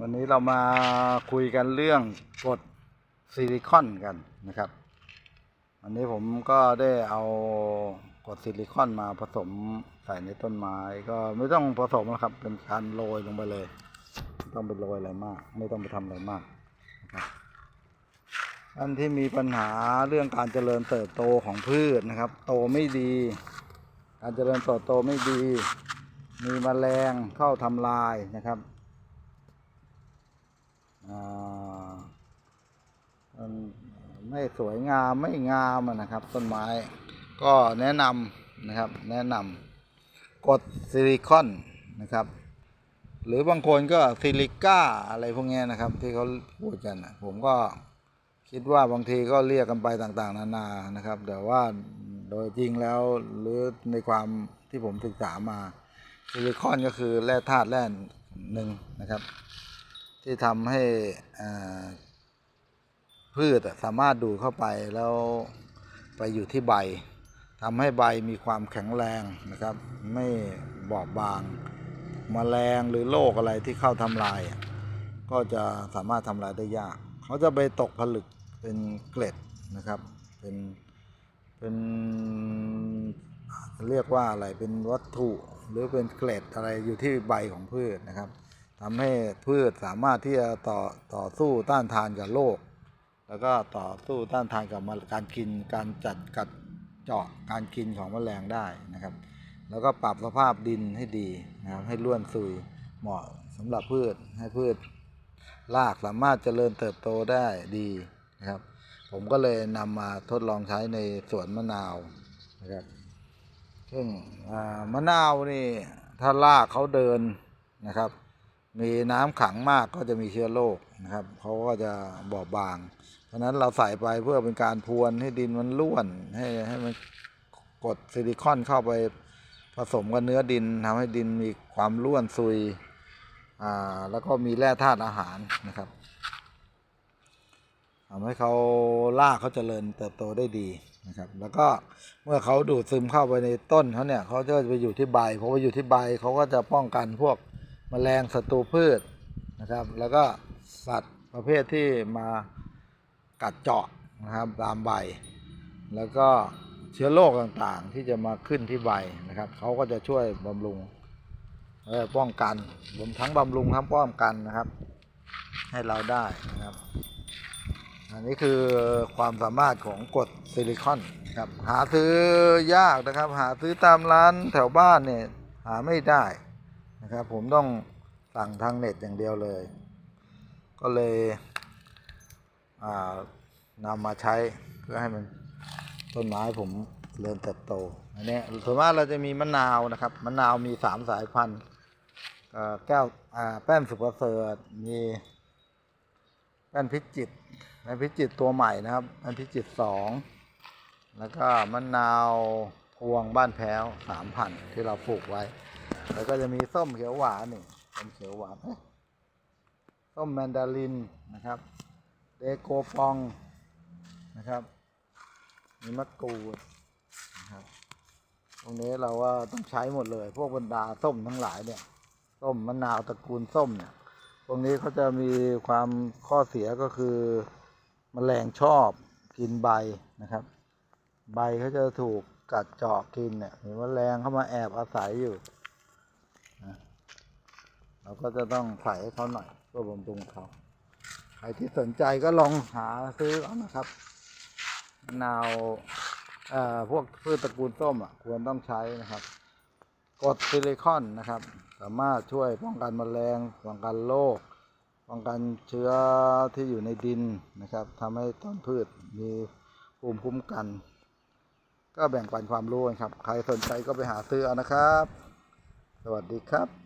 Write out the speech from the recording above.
วันนี้เรามาคุยกันเรื่องกดซิลิคอนกันนะครับ อันนี้ผมก็ได้เอากดซิลิคอนมาผสมใส่ในต้นไม้ก็ไม่ต้องผสมนะครับ เป็นการโรยลงไปเลยไม่ต้องไปโรยอะไรมาก ไม่ต้องไปทำอะไรมากนะครับท่านที่มีปัญหาเรื่องการเจริญเติบโตของพืชนะครับ โตไม่ดี การเจริญเติบโตไม่ดี มีแมลงเข้าทำลายนะครับอ่ามัน ไม่สวยงามไม่งามนะครับ ต้นไม้ ก็แนะนำนะครับ แนะนำกดซิลิคอนนะครับ หรือบางคนก็ซิลิก้าอะไรพวกนี้นะครับ ที่เขาพูดกันผมก็คิดว่าบางทีก็เรียกกันไปต่างๆ นานานะครับ แต่ว่าโดยจริงแล้วหรือในความที่ผมศึกษามาซิลิคอนก็คือแร่ธาตุแร่หนึ่งนะครับ ที่ทำให้อ่า พืชสามารถดูดเข้าไปแล้วไปอยู่ที่ใบทำให้ใบมีความแข็งแรงนะครับ ไม่บอบบางมแมลงหรือโรคอะไรที่เข้าทำลาย ก็จะสามารถทำลายได้ยาก เขาจะไปตกผลึกเป็นเกล็ดนะครับ เป็น เป็นเรียกว่าอะไร เป็นวัตถุหรือเป็นเกล็ดอะไรอยู่ที่ใบของพืชนะครับทำให้พืชสามารถที่จะต่อต่อสู้ต้านทานกับโรค แล้วก็ต่อสู้ต้านทานกับการกินการจัดกัดเจาะการกินของแมลงได้นะครับ แล้วก็ปรับสภาพดินให้ดีนะครับให้ร่วนซุยเหมาะสำหรับพืชให้พืชรากสามารถเจริญเติบโตได้ดีนะครับ ผมก็เลยนำมาทดลองใช้ในสวนมะนาวนะครับซึ่งมะนาวนี่ถ้ารากเขาเดินนะครับ มีน้ำขังมากก็จะมีเชื้อโรคนะครับเขาก็จะบอบบาง เพราะนั้นเราใส่ไปเพื่อเป็นการพรวนให้ดินมันร่วน ให้ให้มันกดซิลิคอนเข้าไปผสมกับเนื้อดินทำให้ดินมีความร่วนซุยอ่าแล้วก็มีแร่ธาตุอาหารนะครับทำให้เขารากเขาเจริญเติบโตได้ดีนะครับ แล้วก็เมื่อเขาดูดซึมเข้าไปในต้นเขาเนี่ยเขาจะไปอยู่ที่ใบเพอไปอยู่ที่ใบเขาก็จะป้องกันพวก แมลงศัตรูพืชนะครับ แล้วก็สัตว์ประเภทที่มากัดเจาะนะครับตามใบ แล้วก็เชื้อโรคต่างๆ ที่จะมาขึ้นที่ใบนะครับเขาก็จะช่วยบำรุงป้องกันรวมทั้งบำรุงทั้งป้องกันนะครับ ให้เราได้นะครับ อันนี้คือความสามารถของกรดซิลิคอนครับหาซื้อยากนะครับ หาซื้อตามร้านแถวบ้านเนี่ยหาไม่ได้ นะครับ ผมต้องสั่งทางเน็ตอย่างเดียวเลย ก็เลยนำมาใช้เพื่อให้มันต้นไม้ผมเริ่มเติบโตอันนี้ส่วนมากเราจะมีมะนาวนะครับมะนาวมีสามสายพันธุ์แก้วแป้นสุกประเสริฐมีแป้นพิจิตแป้นพิจิตตัวใหม่นะครับแป้นพิจิตสองแล้วก็มะนาวพวงบ้านแพ้วสามพันที่เราปลูกไว้ แล้วก็จะมีส้มเขียวหวานนี่ส้มเขียวหวานส้มแมนดารินนะครับเดโกปองนะครับ มีมะกรูดนะครับ ตรงนี้เราว่าต้องใช้หมดเลย พวกบรรดาส้มทั้งหลายเนี่ย ส้มมะนาวตระกูลส้มเนี่ยพวกนี้เขาจะมีความข้อเสียก็คือมแมลงชอบกินใบนะครับ ใบเขาจะถูกกัดเจาะกินเนี่ยเห็นว่าแมลงเข้ามาแอบอาศัยอยู่ เราก็จะต้องใส่ให้เขาหน่อยเพื่อบำรุงเขาใครที่สนใจก็ลองหาซื้อเอานะครับนาวเอ่อพวกพืชตระกูลส้มอะควรต้องใช้นะครับกรดซิลิคอนนะครับ สามารถช่วยป้องกันแมลงป้องกันโรคป้องกันเชื้อที่อยู่ในดินนะครับทำให้ต้นพืชมีภูมิคุ้มกัน ก็แบ่งปันความรู้กันครับ ใครสนใจก็ไปหาซื้อเอานะครับ สวัสดีครับ